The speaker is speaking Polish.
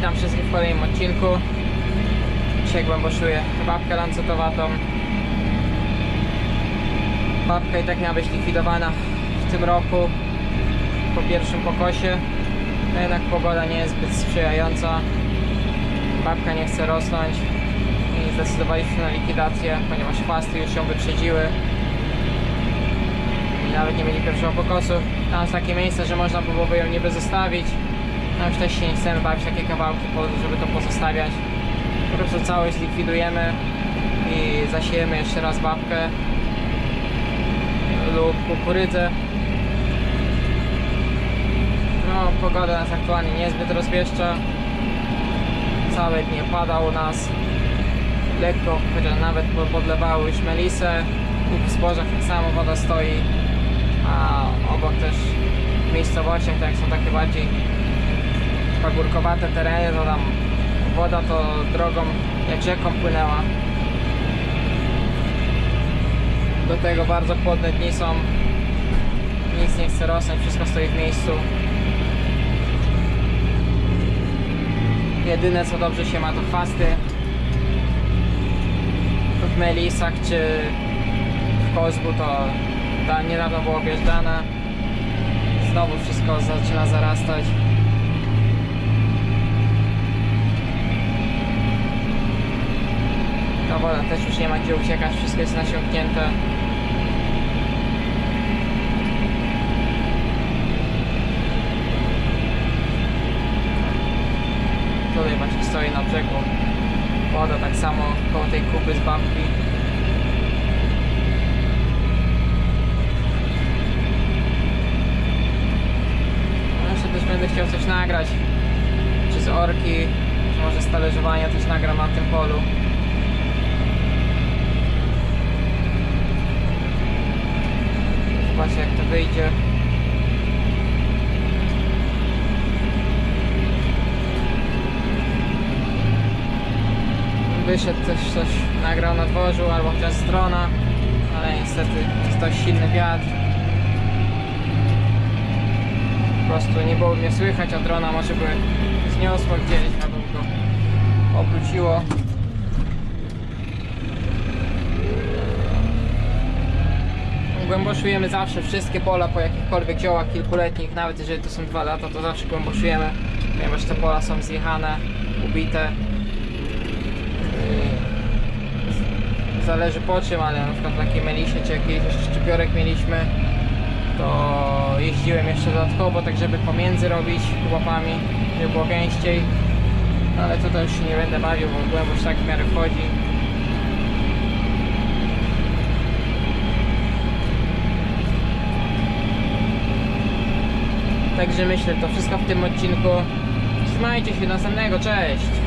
Witam wszystkich w kolejnym odcinku. Dzisiaj głęboszuję babkę lancetowatą. Babka i tak miała być likwidowana w tym roku po pierwszym pokosie. No jednak pogoda nie jest zbyt sprzyjająca. Babka nie chce rosnąć i zdecydowaliśmy na likwidację, ponieważ chwasty już ją wyprzedziły. I nawet nie mieli pierwszego pokosu. Tam jest takie miejsce, że można byłoby ją niby zostawić. No już też się nie chcemy bawić takie kawałki, żeby to pozostawiać. Po prostu całość zlikwidujemy i zasiejemy jeszcze raz babkę lub kukurydzę. No, pogoda nas aktualnie niezbyt rozpieszcza. Całe dnie pada u nas. Lekko, chociaż nawet po- podlewały już melisę. W zbożach tak samo woda stoi. A obok też w miejscowościach, tak jak są takie bardziej pagórkowate tereny, to tam woda to drogą jak rzeką płynęła. Do tego bardzo chłodne dni są. Nic nie chce rosnąć, wszystko stoi w miejscu. Jedyne co dobrze się ma to chwasty. W melisach czy w kozbu to ta niedawno było objeżdżane. Znowu wszystko zaczyna zarastać. Woda też już nie ma gdzie uciekać, wszystko jest nasiąknięte. Tutaj właśnie stoi na brzegu woda, tak samo koło tej kupy z babki. Jeszcze też będę chciał coś nagrać. Czy z orki, czy może z talerzowania też nagram na tym polu. Zobaczcie jak to wyjdzie. Wyszedł coś, coś nagrał na dworzu albo chociaż z drona, ale niestety jest dość silny wiatr. Po prostu nie było mnie słychać, a drona może by zniosło gdzieś, albo go obróciło. Głęboszujemy zawsze wszystkie pola po jakichkolwiek ziołach kilkuletnich, nawet jeżeli to są dwa lata, to zawsze głęboszujemy, ponieważ te pola są zjechane, ubite. Yy, Zależy po czym, ale na przykład w takiej melisie czy jakiś jeszcze szczypiorek mieliśmy, to jeździłem jeszcze dodatkowo, tak żeby pomiędzy robić łapami, żeby było gęściej. Ale to już się nie będę bawił, bo głębość tak w miarę wchodzi. Także myślę, to wszystko w tym odcinku. Trzymajcie się, do następnego, cześć!